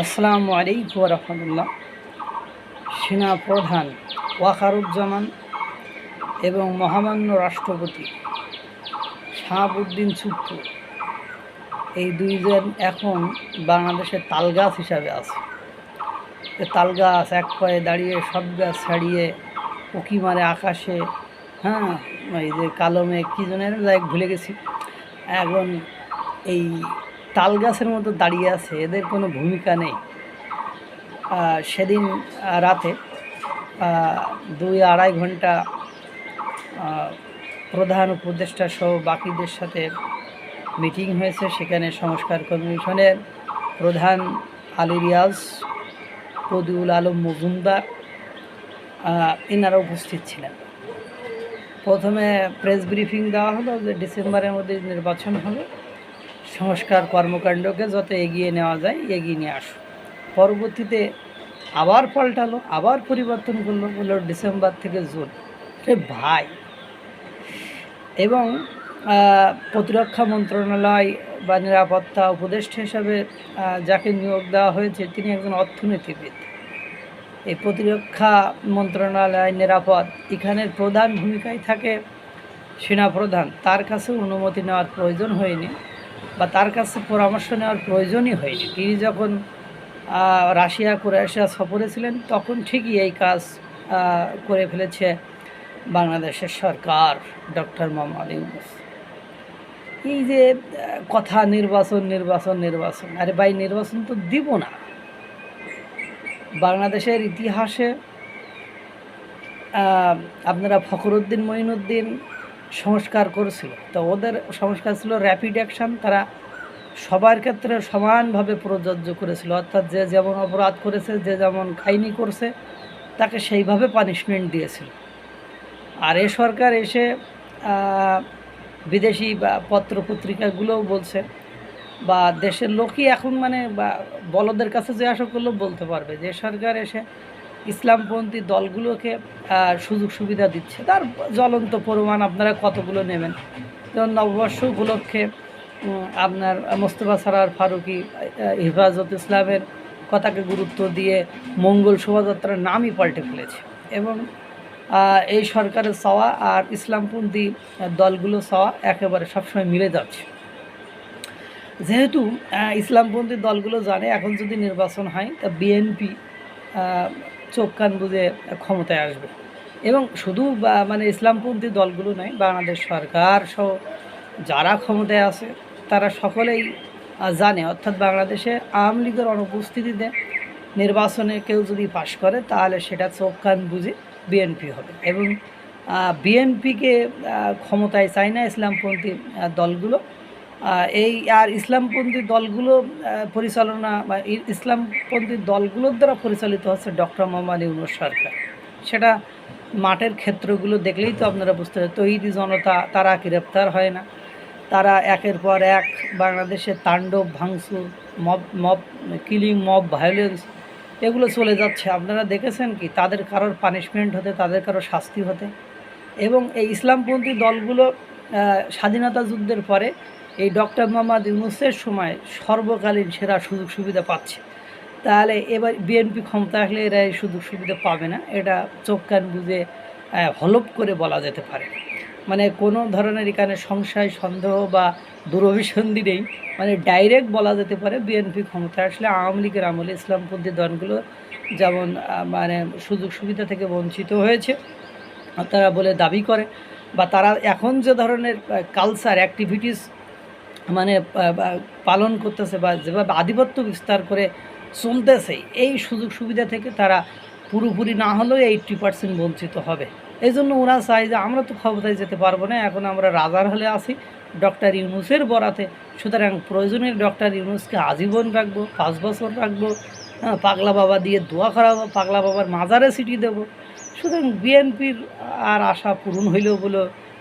আসসালামু আলাইকুম রহমতুল্লাহ। সেনা প্রধান ওয়াকারুজ্জামান এবং মহামান্য রাষ্ট্রপতি শাহাবুদ্দিন চুপ্পু, এই দুইজন এখন বাংলাদেশের তালগাছ হিসাবে আছে। তালগাছ এক পায়ে দাঁড়িয়ে, সব গাছ ছাড়িয়ে, উকি মারে আকাশে হ্যাঁ এই যে কালো মেঘ, কী জনের যাই ভুলে গেছি। এখন এই তাল গাছের মতো দাঁড়িয়ে আছে, এদের কোনো ভূমিকা নেই। সেদিন রাতে দুই আড়াই ঘণ্টা প্রধান উপদেষ্টা সহ বাকিদের সাথে মিটিং হয়েছে, সেখানে সংস্কার কমিশনের প্রধান আলী রিয়াজ কদিউল আলম মজুমদার এনারা উপস্থিত ছিলেন। প্রথমে প্রেস ব্রিফিং দেওয়া হলো যে ডিসেম্বরের মধ্যে নির্বাচন হবে। সংস্কার কর্মকাণ্ডকে যত এগিয়ে নেওয়া যায়, এগিয়ে নিয়ে আসো পরবর্তীতে আবার পাল্টালো, আবার পরিবর্তন করল, বলল ডিসেম্বর থেকে জুন। রে ভাই! এবং প্রতিরক্ষা মন্ত্রণালয় বা নিরাপত্তা উপদেষ্টা হিসাবে যাকে নিয়োগ দেওয়া হয়েছে, তিনি একজন অর্থনীতিবিদ। এই প্রতিরক্ষা মন্ত্রণালয় নিরাপদ, এখানের প্রধান ভূমিকায় থাকে সেনাপ্রধান। তার কাছে অনুমতি নেওয়ার প্রয়োজন হয়নি। বা তার কাছে পরামর্শ নেওয়ার প্রয়োজনই হয়নি। তিনি যখন রাশিয়া, ক্রোয়েশিয়া সফরে ছিলেন, তখন ঠিকই এই কাজ করে ফেলেছে বাংলাদেশের সরকার, ডক্টর মোহাম্মদ ইউনুস। এই যে কথা নির্বাচন নির্বাচন নির্বাচন, আরে ভাই নির্বাচন তো দিব না। বাংলাদেশের ইতিহাসে আপনারা ফখরুদ্দিন, মঈনুদ্দিন সংস্কার করেছিল। তো ওদের সংস্কার ছিল র্যাপিড অ্যাকশন তারা সবার ক্ষেত্রে সমানভাবে প্রযোজ্য করেছিল। অর্থাৎ যে যেমন অপরাধ করেছে, যে যেমন খাইনি করছে, তাকে সেইভাবে পানিশমেন্ট দিয়েছিল। আর এ সরকার এসে বিদেশি বা পত্র পত্রিকাগুলোও বলছে, বা দেশের লোকই এখন মানে বলদের কাছে যে আশা করলেও বলতে পারবে। যে সরকার এসে ইসলামপন্থী দলগুলোকে সুযোগ সুবিধা দিচ্ছে। তার জ্বলন্ত প্রমাণ আপনারা কতগুলো নেবেন? যেমন নববর্ষ উপলক্ষে আপনার মোস্তফা সারার ফারুকি হেফাজত ইসলামের কথাকে গুরুত্ব দিয়ে মঙ্গল শোভাযাত্রার নামই পাল্টে ফেলেছে। এবং এই সরকারের চাওয়া আর ইসলামপন্থী দলগুলো চাওয়া একেবারে সবসময় মিলে যাচ্ছে। যেহেতু ইসলামপন্থী দলগুলো জানে এখন যদি নির্বাচন হয়, তা বিএনপি চোখ কান বুঝে ক্ষমতায় আসবে। এবং শুধু মানে ইসলামপন্থী দলগুলো নয়, বাংলাদেশ সরকার সহ যারা ক্ষমতায় আছে, তারা সকলেই জানে। অর্থাৎ বাংলাদেশে আওয়ামী লীগের অনুপস্থিতিতে নির্বাচনে কেউ যদি পাশ করে, তাহলে সেটা চোখ কান বুঝে বিএনপি হবে। এবং বিএনপিকে ক্ষমতায় চায় না ইসলামপন্থী দলগুলো। এই আর ইসলামপন্থী দলগুলো পরিচালনা বা ইসলামপন্থী দলগুলোর দ্বারা পরিচালিত হচ্ছে ডক্টর মোহাম্মদ ইউনুস সরকার। সেটা মাঠের ক্ষেত্রগুলো দেখলেই তো আপনারা বুঝতে পারেন তৈরি জনতা, তারা গ্রেপ্তার হয় না? তারা একের পর এক বাংলাদেশের তাণ্ডব, ভাঙচুর, mob mob, killing mob, violence, এগুলো চলে যাচ্ছে। আপনারা দেখেছেন কি? তাদের কারোর পানিশমেন্ট হতে, তাদের কারোর শাস্তি হতে। এবং এই ইসলামপন্থী দলগুলো স্বাধীনতা যুদ্ধের পরে এই ডক্টর মোহাম্মদ ইউনুসের সময় সর্বকালীন সেরা সুযোগ সুবিধা পাচ্ছে। তাহলে এবার বিএনপি ক্ষমতা আসলে এরা এই সুযোগ সুবিধা পাবে না। এটা চোখ কান বুঝে হলপ করে বলা যেতে পারে। মানে কোনো ধরনের এখানে সংশয়, সন্দেহ বা দুরভিসন্ধি নেই। মানে ডাইরেক্ট বলা যেতে পারে বিএনপি ক্ষমতা আসলে আওয়ামী লীগের আমলে ইসলামপন্থী দলগুলো যেমন মানে সুযোগ সুবিধা থেকে বঞ্চিত হয়েছে, তারা বলে দাবি করে। বা তারা এখন যে ধরনের কালচার অ্যাক্টিভিটিস মানে পালন করতেছে বা যেভাবে আধিপত্য বিস্তার করে চলতেছে, এই সুযোগ সুবিধা থেকে তারা পুরোপুরি না হলেও এইট্টি পার্সেন্ট বঞ্চিত হবে। এই জন্য ওরা চায় যে আমরা তো ক্ষমতায় যেতে পারব না, এখন আমরা রাজার হলে আছি, ডক্টর ইউনুসের বরাতে। সুতরাং প্রয়োজনে ডক্টর ইউনুসকে আজীবন রাখব, পাঁচ বছর রাখব পাগলা বাবা দিয়ে দোয়া করাবো, পাগলা বাবার মাজারে সিটি দেবো। সুতরাং বিএনপির আর আশা পূরণ হইলেও বলে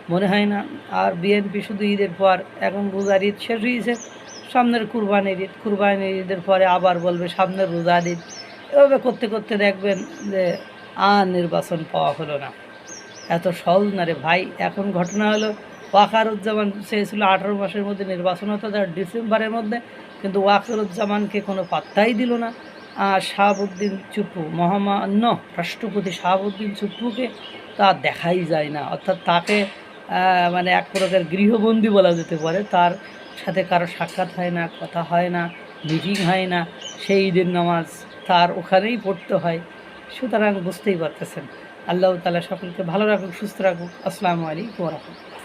মনে হয় না। আর বিএনপি শুধু ঈদের পর, এখন রোজার ঈদ শেষ হয়েছে সামনের কুরবানির ঈদ, কুরবানির ঈদের পরে আবার বলবে সামনের রোজার ঈদ। এভাবে করতে করতে দেখবেন যে আর নির্বাচন পাওয়া হলো না। এত সহজ না রে ভাই। এখন ঘটনা হলো, ওয়াকারুজ্জামান চেয়েছিল আঠারো মাসের মধ্যে নির্বাচন হতো, তার ডিসেম্বরের মধ্যে। কিন্তু ওয়াকিরুজ্জামানকে কোনো পাত্তাই দিল না। আর শাহাবুদ্দিন চুপ্পু মহামান্য রাষ্ট্রপতি শাহাবুদ্দিন চুপ্পুকে তা দেখাই যায় না। অর্থাৎ তাকে মানে এক প্রকার গৃহবন্দী বলা যেতে পারে। তার সাথে কারও সাক্ষাৎ হয় না, কথা হয় না মিটিং হয় না, সেই ঈদের নামাজ তার ওখানেই পড়তে হয়। সুতরাং বুঝতেই পারতেছেন। আল্লাহ তালা সকলকে ভালো রাখুক, সুস্থ রাখুক। আসসালামু আলাইকুম রহমতুল্লাহ।